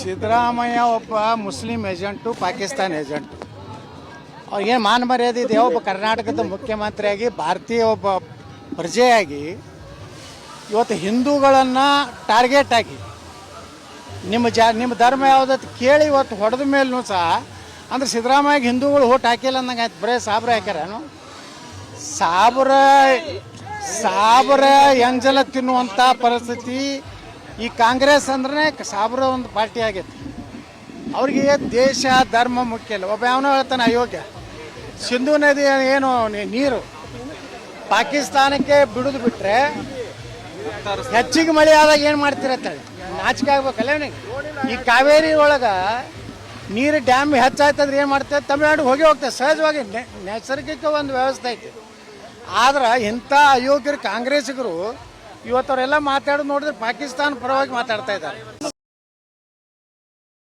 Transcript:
ಸಿದ್ದರಾಮಯ್ಯ ಒಬ್ಬ Muslim agent, Pakistan agent. ಅವ್ರಿಗೇನು ಮಾನ ಮರ್ಯಾದೆ ಇದೆ. ಒಬ್ಬ ಕರ್ನಾಟಕದ ಮುಖ್ಯಮಂತ್ರಿಯಾಗಿ, ಭಾರತೀಯ ಒಬ್ಬ ಪ್ರಜೆಯಾಗಿ ಇವತ್ತು ಹಿಂದೂಗಳನ್ನು ಟಾರ್ಗೆಟ್ ಆಗಿ, ನಿಮ್ಮ ಜಾ, ನಿಮ್ಮ ಧರ್ಮ ಯಾವುದತ್ತು ಕೇಳಿ ಇವತ್ತು ಹೊಡೆದ ಮೇಲೂ ಸಹ, ಅಂದ್ರೆ ಸಿದ್ದರಾಮಯ್ಯಗೆ ಹಿಂದೂಗಳು ಓಟ್ ಹಾಕಿಲ್ಲ ಅಂದಂಗೆ ಆಯ್ತು. ಬರೀ ಸಾಬ್ರ ಹಾಕ್ಯಾರೇನು? ಸಾಬ್ರ ಸಾಬ್ರ ಎಂಜಲ ತಿನ್ನುವಂಥ ಪರಿಸ್ಥಿತಿ ಈ ಕಾಂಗ್ರೆಸ್ ಅಂದ್ರೆ ಸಾಬ್ರ ಒಂದು ಪಾರ್ಟಿ ಆಗೈತಿ ಅವ್ರಿಗೆ ದೇಶ, ಧರ್ಮ ಮುಖ್ಯ ಇಲ್ಲ. ಒಬ್ಬ ಯಾವನೋ ಹೇಳ್ತಾನೆ, ಅಯೋಗ್ಯ. ಸಿಂಧು ನದಿ ಏನು ನೀರು. ಪಾಕಿಸ್ತಾನಕ್ಕೆ ಬಿಡುದು ಬಿಟ್ರೆ ಹೆಚ್ಚಿಗೆ ಮಳೆ ಆದಾಗ ಏನು ಮಾಡ್ತಿರತ್ತೇಳಿ ನಾಚಿಕೆ ಆಗ್ಬೇಕಲ್ಲ ಈ ಕಾವೇರಿ ಒಳಗೆ ನೀರು ಡ್ಯಾಮ್ ಹೆಚ್ಚಾಯ್ತಂದ್ರೆ ಏನು ಮಾಡ್ತಾರೆ ತಮಿಳ್ನಾಡು ಹೋಗಿ ಹೋಗ್ತದೆ ಸಹಜವಾಗಿ ನೈಸರ್ಗಿಕ ಒಂದು ವ್ಯವಸ್ಥೆ ಐತಿ. ಆದ್ರೆ ಇಂಥ ಅಯೋಗ್ಯರು ಕಾಂಗ್ರೆಸ್ಸಿಗರು ಇವತ್ತವರೆಲ್ಲ ಮಾತಾಡೋದು ನೋಡಿದ್ರೆ ಪಾಕಿಸ್ತಾನ ಪರವಾಗಿ ಮಾತಾಡ್ತಾ ಇದ್ದಾರೆ.